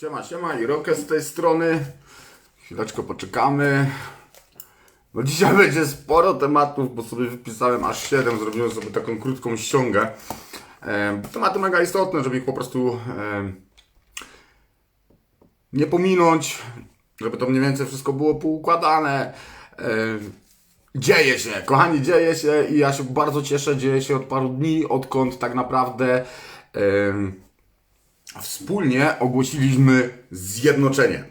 Siema, siema, Irokę z tej strony. Chwileczkę poczekamy. No dzisiaj będzie sporo tematów, bo sobie wypisałem aż 7, zrobiłem sobie taką krótką ściągę. E, tematy mega istotne, żeby ich po prostu e, nie pominąć, żeby to mniej więcej wszystko było poukładane. E, dzieje się, kochani, dzieje się i ja się bardzo cieszę, dzieje się od paru dni, odkąd tak naprawdę em, wspólnie ogłosiliśmy zjednoczenie.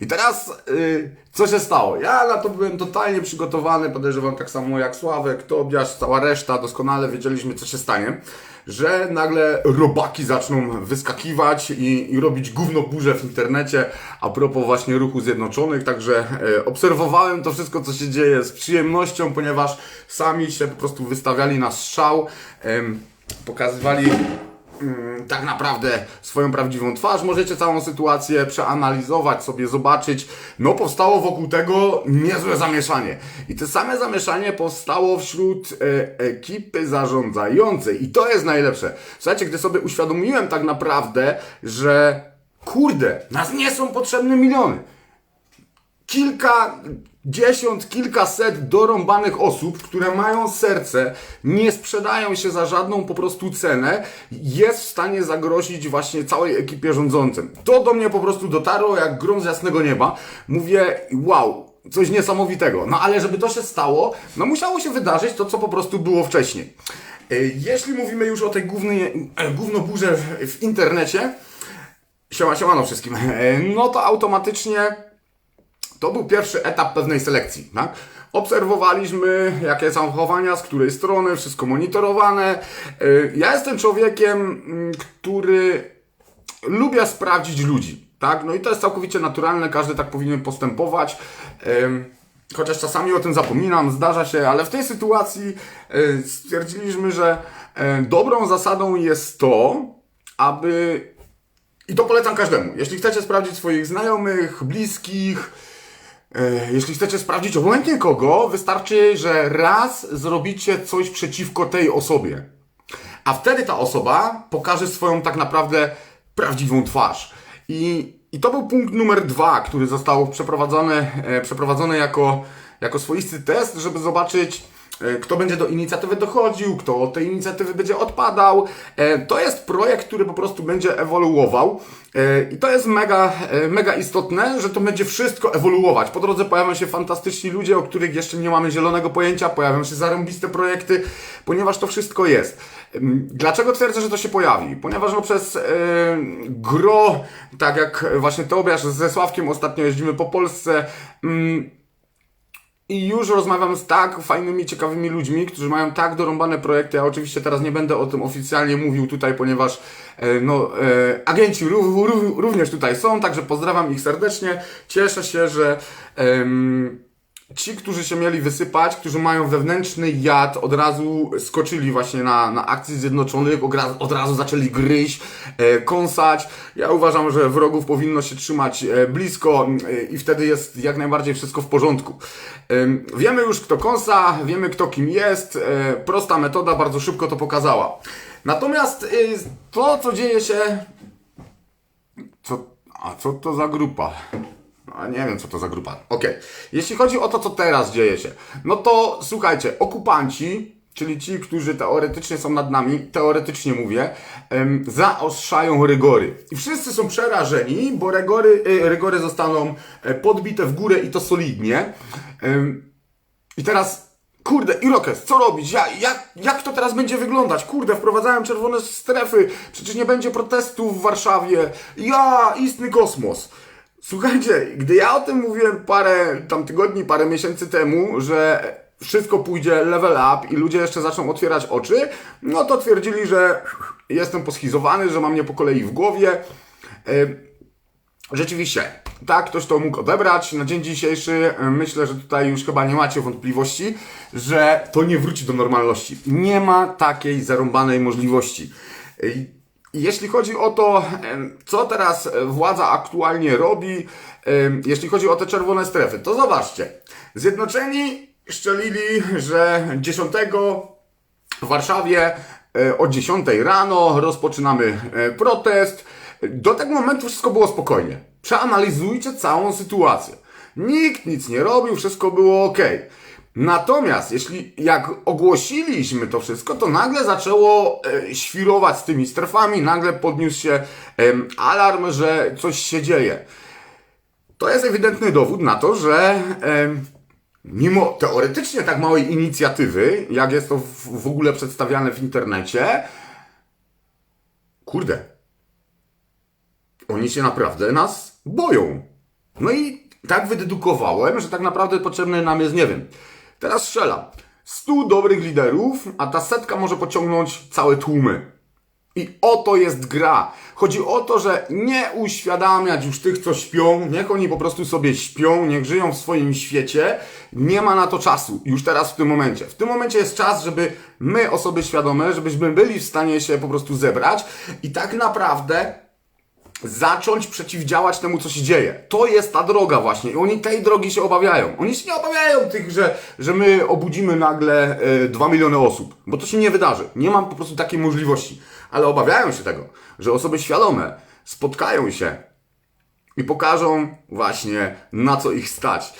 I teraz y, co się stało? Ja na to byłem totalnie przygotowany, podejrzewam tak samo jak Sławek, Tobiasz, cała reszta, doskonale wiedzieliśmy co się stanie, że nagle robaki zaczną wyskakiwać i, i robić gówno burzę w internecie a propos właśnie ruchu zjednoczonych, także e, obserwowałem to wszystko co się dzieje z przyjemnością, ponieważ sami się po prostu wystawiali na strzał, em, pokazywali mm, tak naprawdę swoją prawdziwą twarz. Możecie całą sytuację przeanalizować, sobie zobaczyć. No, powstało wokół tego niezłe zamieszanie. I to same zamieszanie powstało wśród e, ekipy zarządzającej. I to jest najlepsze. Słuchajcie, gdy sobie uświadomiłem tak naprawdę, że kurde, nas nie są potrzebne miliony kilka, dziesiąt, kilkaset dorąbanych osób, które mają serce, nie sprzedają się za żadną po prostu cenę, jest w stanie zagrozić właśnie całej ekipie rządzącym. To do mnie po prostu dotarło jak grom z jasnego nieba. Mówię, wow, coś niesamowitego. No ale żeby to się stało, no musiało się wydarzyć to, co po prostu było wcześniej. E, Jeśli mówimy już o tej głównej, e, głównoburze w, w internecie, siema, siemano wszystkim, e, no to automatycznie to był pierwszy etap pewnej selekcji. Tak? Obserwowaliśmy, jakie są zachowania, z której strony, wszystko monitorowane. Y, Ja jestem człowiekiem, mm, który lubię sprawdzić ludzi. Tak? No i to jest całkowicie naturalne, każdy tak powinien postępować. Chociaż czasami o tym zapominam, zdarza się, ale w tej sytuacji y, stwierdziliśmy, że y, dobrą zasadą jest to, aby i to polecam każdemu. Jeśli chcecie sprawdzić swoich znajomych, bliskich, jeśli chcecie sprawdzić obojętnie kogo, wystarczy, że raz zrobicie coś przeciwko tej osobie. A wtedy ta osoba pokaże swoją tak naprawdę prawdziwą twarz. I, i to był punkt numer dwa, który został przeprowadzony, e, przeprowadzony jako, jako swoisty test, żeby zobaczyć, e, kto będzie do inicjatywy dochodził, kto od tej inicjatywy będzie odpadał. E, To jest projekt, który po prostu będzie ewoluował E, i to jest mega, e, mega istotne, że to będzie wszystko ewoluować. Po drodze pojawią się fantastyczni ludzie, o których jeszcze nie mamy zielonego pojęcia, pojawią się zarąbiste projekty, ponieważ to wszystko jest. Dlaczego twierdzę, że to się pojawi? Ponieważ no przez e, gro, tak jak właśnie Tobiasz ze Sławkiem ostatnio jeździmy po Polsce, mm, i już rozmawiam z tak fajnymi, ciekawymi ludźmi, którzy mają tak dorąbane projekty. Ja oczywiście teraz nie będę o tym oficjalnie mówił tutaj, ponieważ e, no, e, agenci ró- ró- również tutaj są, także pozdrawiam ich serdecznie. Cieszę się, że em, ci, którzy się mieli wysypać, którzy mają wewnętrzny jad, od razu skoczyli właśnie na, na akcji zjednoczonych, od razu, od razu zaczęli gryźć, e, kąsać. Ja uważam, że wrogów powinno się trzymać e, blisko e, i wtedy jest jak najbardziej wszystko w porządku. Em, Wiemy już kto kąsa, wiemy kto kim jest, e, prosta metoda bardzo szybko to pokazała. Natomiast e, to, co dzieje się... Co, a co to za grupa? A nie wiem, co to za grupa. Okej. Jeśli chodzi o to, co teraz dzieje się, no to słuchajcie, okupanci, czyli ci, którzy teoretycznie są nad nami, teoretycznie mówię, em, zaostrzają rygory. I wszyscy są przerażeni, bo rygory, y, rygory zostaną e, podbite w górę i to solidnie. I teraz Kurde, Irokes, co robić? Ja, jak, jak to teraz będzie wyglądać? Kurde, wprowadzałem czerwone strefy, przecież nie będzie protestów w Warszawie. Ja, istny kosmos. Słuchajcie, gdy ja o tym mówiłem parę tam tygodni, parę miesięcy temu, że wszystko pójdzie level up i ludzie jeszcze zaczną otwierać oczy, no to twierdzili, że jestem poschizowany, że mam nie po kolei w głowie. Rzeczywiście, tak, ktoś to mógł odebrać. Na dzień dzisiejszy e, myślę, że tutaj już chyba nie macie wątpliwości, że to nie wróci do normalności. Nie ma takiej zarąbanej możliwości. Jeśli chodzi o to, co teraz władza aktualnie robi, jeśli chodzi o te czerwone strefy, to zobaczcie. Zjednoczeni szczelili, że 10 w Warszawie e, o 10 rano rozpoczynamy e, protest. Do tego momentu wszystko było spokojnie. Przeanalizujcie całą sytuację. Nikt nic nie robił, wszystko było ok. Natomiast jeśli jak ogłosiliśmy to wszystko, to nagle zaczęło e, świrować z tymi strefami, nagle podniósł się em, alarm, że coś się dzieje. To jest ewidentny dowód na to, że em, mimo teoretycznie tak małej inicjatywy, jak jest to w, w ogóle przedstawiane w internecie, kurde, oni się naprawdę nas boją. No i tak wydedukowałem, że tak naprawdę potrzebny nam jest, nie wiem, teraz strzelam. 100 dobrych liderów, a ta setka może pociągnąć całe tłumy. I o to jest gra. Chodzi o to, że nie uświadamiać już tych, co śpią, niech oni po prostu sobie śpią, niech żyją w swoim świecie. Nie ma na to czasu, już teraz w tym momencie. W tym momencie jest czas, żeby my, osoby świadome, żebyśmy byli w stanie się po prostu zebrać i tak naprawdę zacząć przeciwdziałać temu, co się dzieje. To jest ta droga właśnie i oni tej drogi się obawiają. Oni się nie obawiają tych, że, że my obudzimy nagle e, 2 miliony osób, bo to się nie wydarzy. Nie mam po prostu takiej możliwości. Ale obawiają się tego, że osoby świadome spotkają się i pokażą właśnie na co ich stać.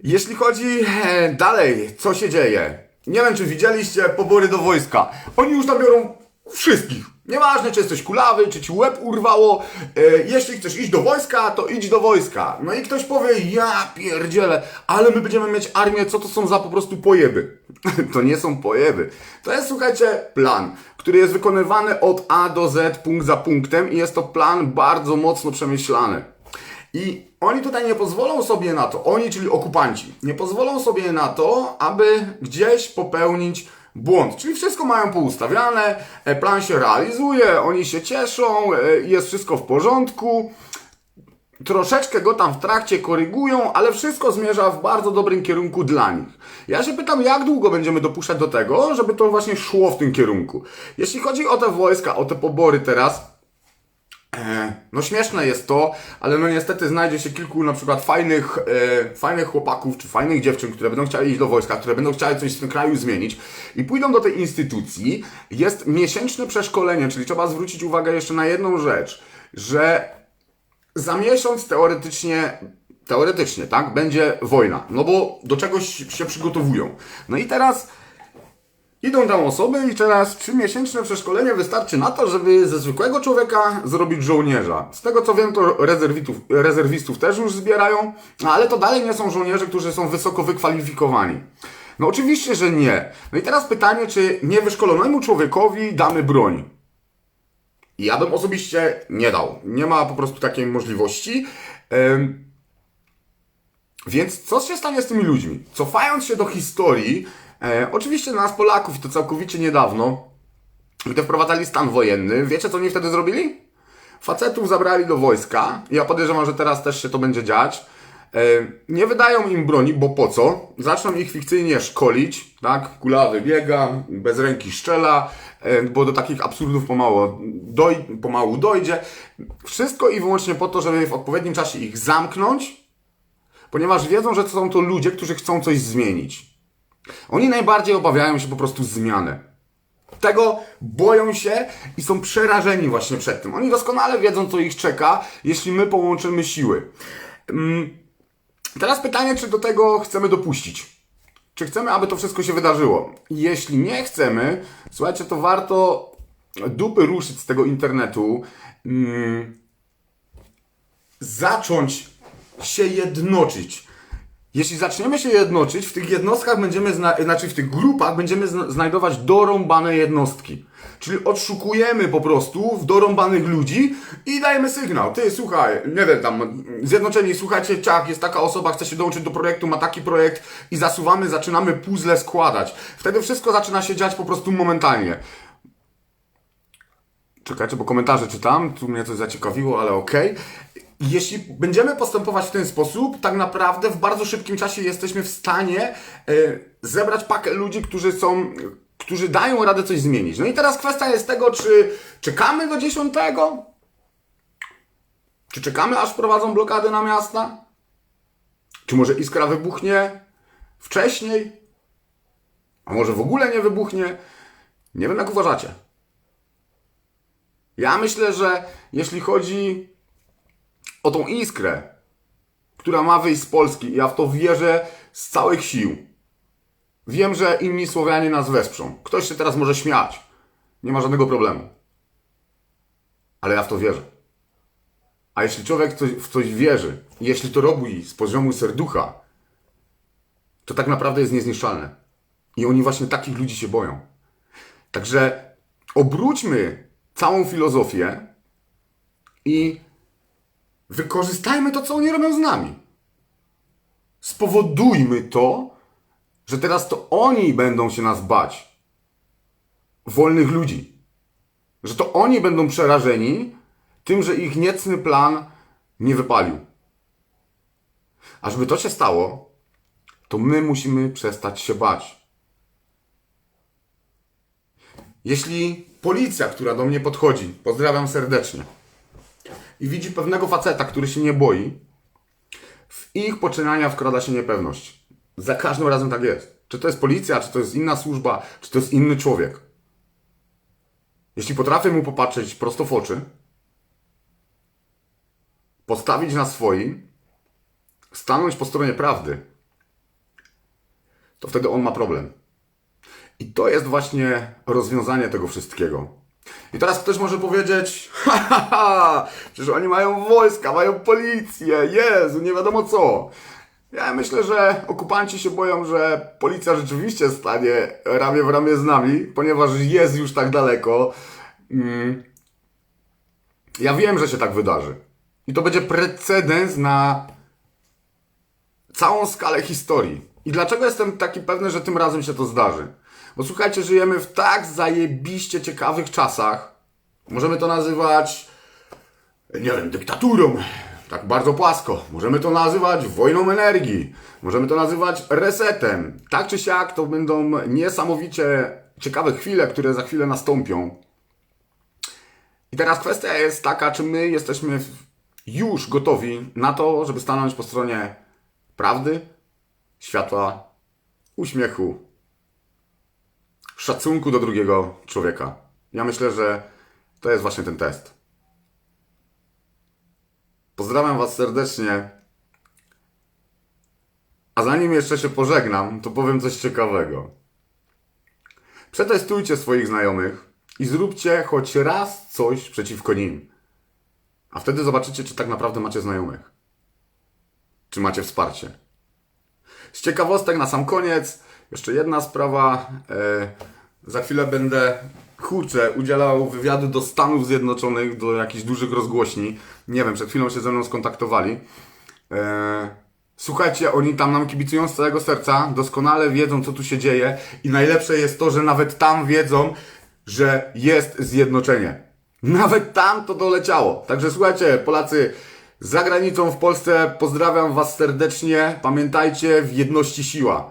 Jeśli chodzi e, dalej, co się dzieje? Nie wiem, czy widzieliście pobory do wojska. Oni już tam biorą wszystkich. Nieważne, czy jesteś kulawy, czy ci łeb urwało. E, jeśli chcesz iść do wojska, to idź do wojska. No i ktoś powie, ja pierdzielę, ale my będziemy mieć armię, co to są za po prostu pojeby? to nie są pojeby. To jest, słuchajcie, plan, który jest wykonywany od A do Z, punkt za punktem i jest to plan bardzo mocno przemyślany. I oni tutaj nie pozwolą sobie na to, oni, czyli okupanci, nie pozwolą sobie na to, aby gdzieś popełnić błąd. Czyli wszystko mają poustawiane, e, plan się realizuje, oni się cieszą, e, jest wszystko w porządku. Troszeczkę go tam w trakcie korygują, ale wszystko zmierza w bardzo dobrym kierunku dla nich. Ja się pytam, jak długo będziemy dopuszczać do tego, żeby to właśnie szło w tym kierunku. Jeśli chodzi o te wojska, o te pobory teraz, No śmieszne jest to, ale no niestety znajdzie się kilku na przykład fajnych, e, fajnych chłopaków czy fajnych dziewczyn, które będą chciały iść do wojska, które będą chciały coś w tym kraju zmienić i pójdą do tej instytucji. Jest miesięczne przeszkolenie, czyli trzeba zwrócić uwagę jeszcze na jedną rzecz, że za miesiąc teoretycznie, teoretycznie, tak, będzie wojna, no bo do czegoś się przygotowują. No i teraz Idą tam osoby i teraz trzymiesięczne przeszkolenie wystarczy na to, żeby ze zwykłego człowieka zrobić żołnierza. Z tego co wiem, to rezerwistów też już zbierają, ale to dalej nie są żołnierze, którzy są wysoko wykwalifikowani. No oczywiście, że nie. No i teraz pytanie, czy niewyszkolonemu człowiekowi damy broń? Ja bym osobiście nie dał. Nie ma po prostu takiej możliwości. Więc co się stanie z tymi ludźmi? Cofając się do historii, e, oczywiście nas Polaków, to całkowicie niedawno, gdy wprowadzali stan wojenny, wiecie co oni wtedy zrobili? Facetów zabrali do wojska. Ja podejrzewam, że teraz też się to będzie dziać. E, nie wydają im broni, bo po co? Zaczną ich fikcyjnie szkolić, tak? Kulawy biega, bez ręki szczela, e, bo do takich absurdów pomału, doj, pomału dojdzie. Wszystko i wyłącznie po to, żeby w odpowiednim czasie ich zamknąć, ponieważ wiedzą, że są to ludzie, którzy chcą coś zmienić. Oni najbardziej obawiają się po prostu zmiany. Tego boją się i są przerażeni właśnie przed tym. Oni doskonale wiedzą, co ich czeka, jeśli my połączymy siły. Mm, Teraz pytanie, czy do tego chcemy dopuścić? Czy chcemy, aby to wszystko się wydarzyło? Jeśli nie chcemy, słuchajcie, to warto dupy ruszyć z tego internetu. Mm, zacząć się jednoczyć. Jeśli zaczniemy się jednoczyć, w tych jednostkach będziemy, zna- znaczy w tych grupach będziemy zna- znajdować dorąbane jednostki. Czyli odszukujemy po prostu w dorąbanych ludzi i dajemy sygnał. Ty, słuchaj, nie wiem, tam zjednoczeni, słuchajcie, ciach, jest taka osoba, chce się dołączyć do projektu, ma taki projekt i zasuwamy, zaczynamy puzzle składać. Wtedy wszystko zaczyna się dziać po prostu momentalnie. Czekajcie, bo komentarze czytam, tu mnie coś zaciekawiło, ale okej. Jeśli będziemy postępować w ten sposób, tak naprawdę w bardzo szybkim czasie jesteśmy w stanie e, zebrać pakę ludzi, którzy są, którzy dają radę coś zmienić. No i teraz kwestia jest tego, czy czekamy do 10? Czy czekamy, aż wprowadzą blokady na miasta? Czy może iskra wybuchnie wcześniej? A może w ogóle nie wybuchnie? Nie wiem, jak uważacie. Ja myślę, że jeśli chodzi o tą iskrę, która ma wyjść z Polski, ja w to wierzę z całych sił. Wiem, że inni Słowianie nas wesprą. Ktoś się teraz może śmiać. Nie ma żadnego problemu. Ale ja w to wierzę. A jeśli człowiek w coś wierzy, jeśli to robi z poziomu serducha, to tak naprawdę jest niezniszczalne. I oni właśnie takich ludzi się boją. Także obróćmy całą filozofię i wykorzystajmy to, co oni robią z nami. Spowodujmy to, że teraz to oni będą się nas bać. Wolnych ludzi. Że to oni będą przerażeni tym, że ich niecny plan nie wypalił. A żeby to się stało, to my musimy przestać się bać. Jeśli policja, która do mnie podchodzi, pozdrawiam serdecznie, i widzi pewnego faceta, który się nie boi, w ich poczynania wkrada się niepewność. Za każdym razem tak jest. Czy to jest policja, czy to jest inna służba, czy to jest inny człowiek. Jeśli potrafię mu popatrzeć prosto w oczy, postawić na swoim, stanąć po stronie prawdy, to wtedy on ma problem. I to jest właśnie rozwiązanie tego wszystkiego. I teraz ktoś może powiedzieć, ha, ha, ha, przecież oni mają wojska, mają policję, Jezu, nie wiadomo co. Ja myślę, że okupanci się boją, że policja rzeczywiście stanie ramię w ramię z nami, ponieważ jest już tak daleko. Mm. Ja wiem, że się tak wydarzy. I to będzie precedens na całą skalę historii. I dlaczego jestem taki pewny, że tym razem się to zdarzy? Bo słuchajcie, żyjemy w tak zajebiście ciekawych czasach. Możemy to nazywać, nie wiem, dyktaturą. Tak bardzo płasko. Możemy to nazywać wojną energii. Możemy to nazywać resetem. Tak czy siak to będą niesamowicie ciekawe chwile, które za chwilę nastąpią. I teraz kwestia jest taka, czy my jesteśmy już gotowi na to, żeby stanąć po stronie prawdy, światła, uśmiechu, szacunku do drugiego człowieka. Ja myślę, że to jest właśnie ten test. Pozdrawiam Was serdecznie. A zanim jeszcze się pożegnam, to powiem coś ciekawego. Przetestujcie swoich znajomych i zróbcie choć raz coś przeciwko nim. A wtedy zobaczycie, czy tak naprawdę macie znajomych. Czy macie wsparcie. Z ciekawostek na sam koniec, jeszcze jedna sprawa. E, za chwilę będę, kurczę, udzielał wywiadu do Stanów Zjednoczonych, do jakichś dużych rozgłośni. Nie wiem, przed chwilą się ze mną skontaktowali. E, słuchajcie, oni tam nam kibicują z całego serca, doskonale wiedzą, co tu się dzieje i najlepsze jest to, że nawet tam wiedzą, że jest zjednoczenie. Nawet tam to doleciało. Także słuchajcie, Polacy, za granicą w Polsce pozdrawiam Was serdecznie. Pamiętajcie, w jedności siła.